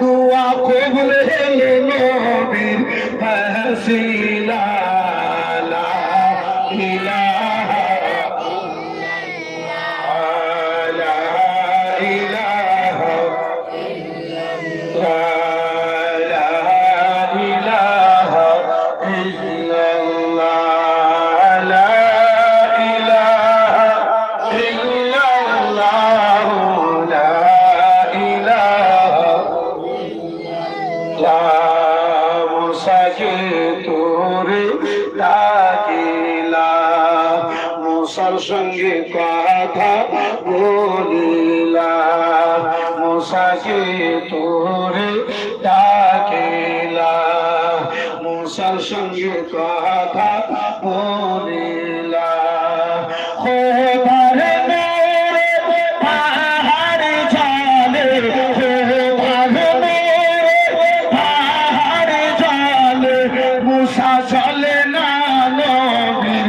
দুয়া কবুল নবীর ফাসিলা মুসাকে তোরে ডাকিলা। মুসার সঙ্গে কথা বলিলা। খোদার মেরে পাহাড় চলে খোদার পাহাড় চলে মুসা চলে না নবীর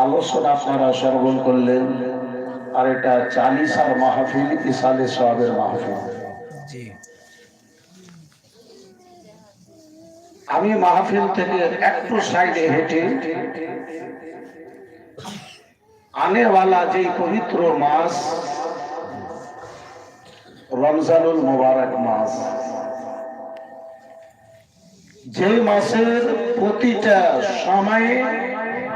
আলোচনা আপনারা শ্রবণ করলেন। আর এটা চালিসার মাহফিল ইসালে সবের মাহফিল। আমি মাহফিল থেকে একটু সাইডে হেঁটে আনেওয়ালা যেই পবিত্র মাস রমজানুল মোবারক মাস যে মাসের প্রতিটা সময়ে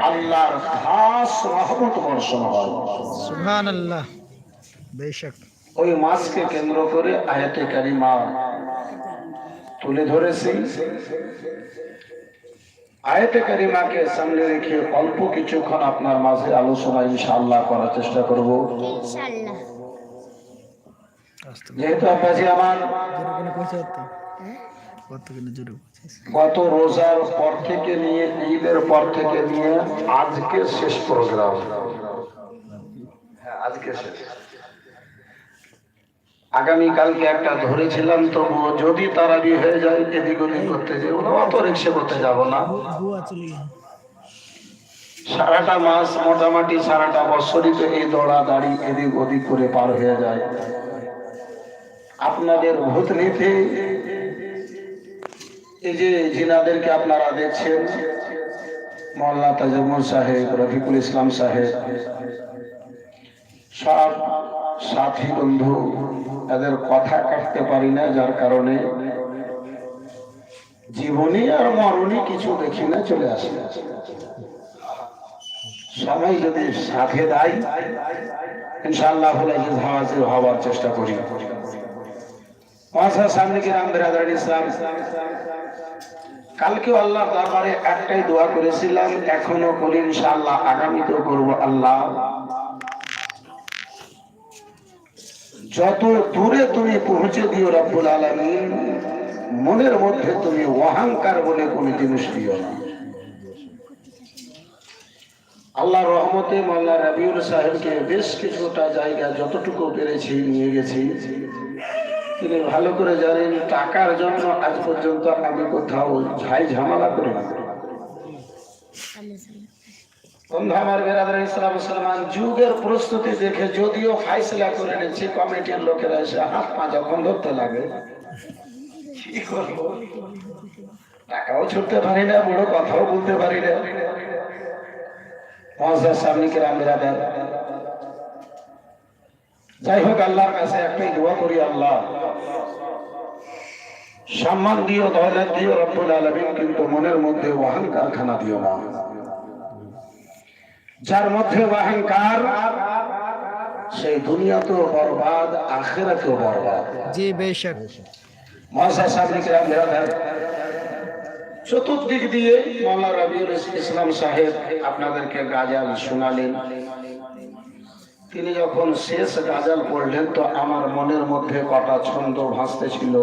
আল্লাহর খাস রহমত বর্ষণ হয়। সুবহান আল্লাহ বেশক। ওই মাসকে কেন্দ্র করে আয়াতে কারিমা তুলে ধরেছি। আয়াতে কারিমাকে সামনে রেখে অল্প কিছুক্ষণ আপনার মাঝে আলোচনা ইনশাআল্লাহ করার চেষ্টা করব। ইনশাআল্লাহ। যেহেতু আব্বাজি আমার গত রোজার পর থেকে নিয়ে ঈদের পর থেকে নিয়ে আজকে শেষ প্রোগ্রাম হ্যাঁ আজকে শেষ। আগামী কালকে একটা ধরেছিলাম তবুও যদি তারাবি হয়ে যায় এদিক ওদিক করতে যে অত রিক্সা করতে যাব না। সারাটা মাস মোটামুটি সারাটা বছরই তো এই দৌড়া দাড়ি এদিক ওদিক করে পার হয়ে যায়। আপনাদের ভূত নিতে এই যে জিনাদেরকে আপনারা দেখছেন মোল্লা তাজমুল সাহেব, রফিকুল ইসলাম সাহেব, সব সাথী বন্ধু এদের কথা কাটতে পারি না, যার কারণে জীবনী আর মরণী কিছু দেখি না, চলে আসে। সবাই যদি সাথে দেয়, ইনশাআল্লাহ হলে হাজির হওয়ার চেষ্টা করি। কালকে আল্লাহ দরবারে একটাই দোয়া করেছিলাম, এখনও করি ইনশাআল্লাহ আগামীতেও করব আল্লাহ। যত দূরে তুমি পৌঁছে দিও রব্বুল আলামিন, মনের মধ্যে তুমি অহংকার বলে কোনো জিনিস দিও না। আল্লাহ রহমতে মোল্লা রবিউল সাহেবকে বেশ কিছুটা জায়গা যতটুকু পেরেছি নিয়ে গেছি। তিনি ভালো করে জানেন, টাকার জন্য আজ পর্যন্ত আমি কোথাও ঝাই ঝামেলা করি না। বন্ধু আমার বেরাদার ইসলাম মুসলমান, যুগের প্রস্তুতি দেখে যদিও ফাইসলা করে নিচ্ছি কমিটির লোকেরা এসে হাত পা যখন ধরতে লাগে, কি করব? টাকাও ছুটতে পারি না, বড় কথাও বলতে পারি না। মহাজার সামনে কিরাম বেরাদার। যাই হোক, আল্লাহর কাছে একটাই দোয়া করি, আল্লাহ। সম্মান দিও দৌলত দিও রব্বুল আলামিন কিন্তু মনের মধ্যে অহংকার খানা দিও না। যার মধ্যে অহংকার সেই দুনিয়া তো বরবাদ আখেরাতেও বরবাদ। জি বেশক। সাহেব কিরাম বেরাদার চতুর্দিক দিয়ে মোল্লা রবিউল ইসলাম সাহেব আপনাদেরকে গাজাল শোনালেন। তিনি যখন শেষ গাজাল পড়লেন তো আমার মনের মধ্যে কটা ছন্দ ভাসতে ছিল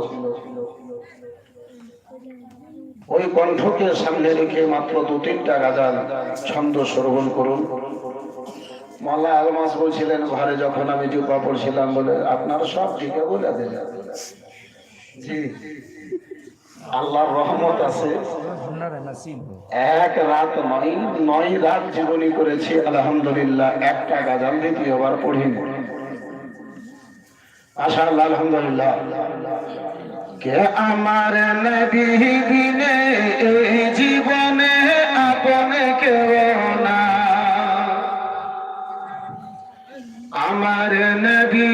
ওই কণ্ঠকে সামনে রেখে মাত্র দু তিনটা গাজাল ছন্দ শ্রবণ করুন। মাল্লা আলমাস বলছিলেন, ঘরে যখন আমি জুপা পড়ছিলাম বলে আপনার সব দিকে বলে দিলেন জি। আল্লাহর রহমত আছে। এক রাত নয় নয় রাত জীবনী করেছি, আলহামদুলিল্লাহ, একটা গাজাল দ্বিতীয়বার পড়িনি। আশা আলহামদুলিল্লাহ। কে আমার নবী বিনে জীবনে আপনে কেউ না? আমার নবী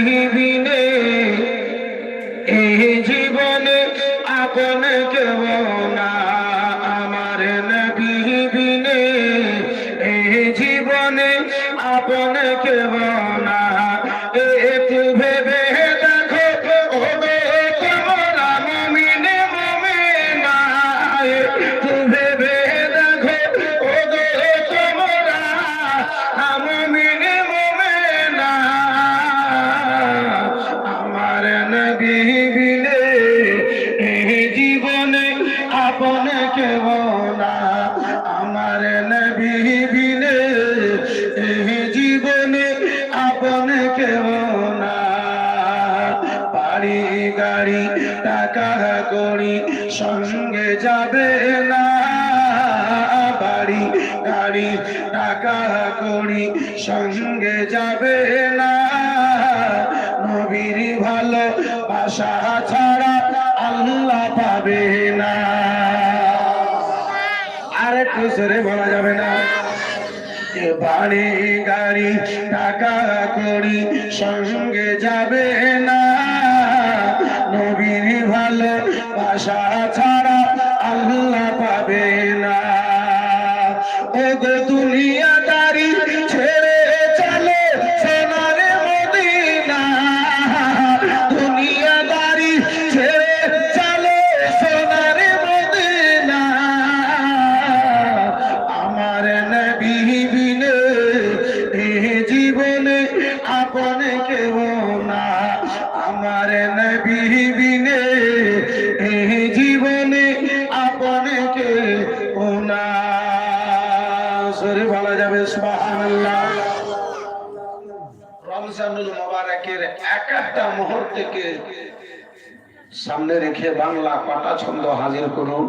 করি সঙ্গে যাবে না। নবীর ভালো বাসা ছাড়া আল্লাহ পাবে না। আর একটু সরে বলা যাবে না। বাড়ি গাড়ি, টাকা করি সঙ্গে যাবে সরে বলা যাবে রমজানুল মোবারকের এক একটা মুহূর্তকে সামনে রেখে বাংলা পাটা ছন্দ হাজির করুন।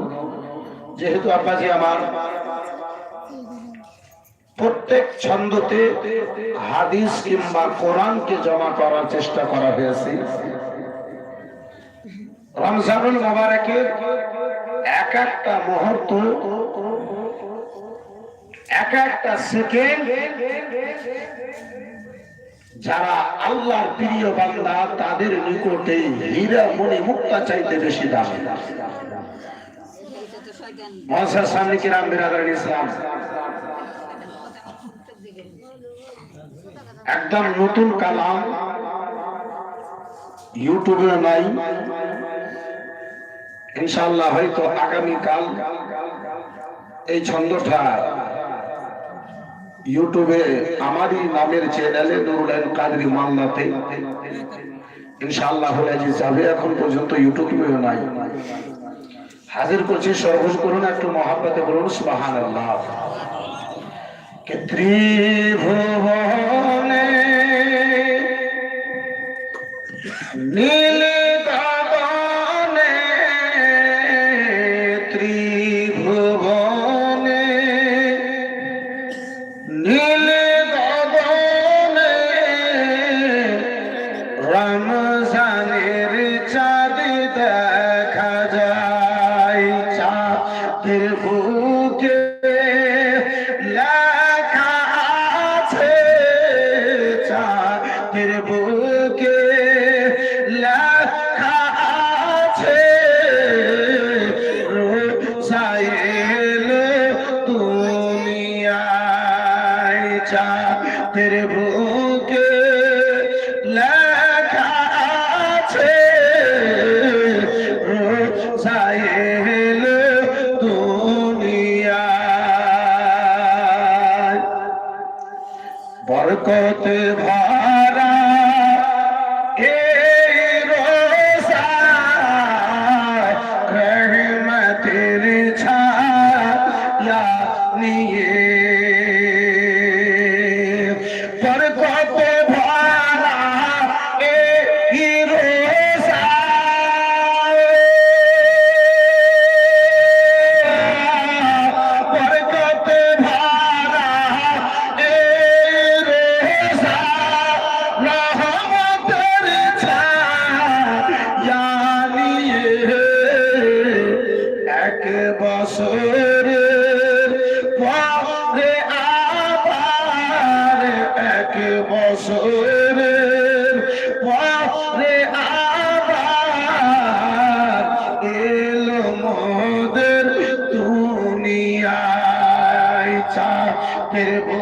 যেহেতু আব্বাজি আমার, প্রত্যেক ছন্দতে হাদিস কিংবা কোরআনকে জমা করার চেষ্টা করা হয়েছে। রমজানুল মোবারকের এক একটা মুহূর্ত এক একটা সেকেন্ড যারা আল্লাহর প্রিয় বান্দা, তাদের নিকটে হীরা মনে মুক্তা চাইতে বেশি দামি। মহাশয় সামনে রাম বিরাদার ইসলাম? একদম নতুন কালাম। ইউটিউবে নাই। ইনশাল্লাহ হয়তো আগামীকাল এই ছন্দটা ইউটিউবে আমারই নামের চ্যানেলে নুরুলাইন কাদরি মাল্লাতে ইনশাআল্লাহ হলে যাবে, এখন পর্যন্ত ইউটিউবে নাই। হাজির করছি সর্বোচ্চ করুন, একটু মহাব্বাতে বলুন সুবাহান আল্লাহ কে ত্রিভুবনে নীল Terrible.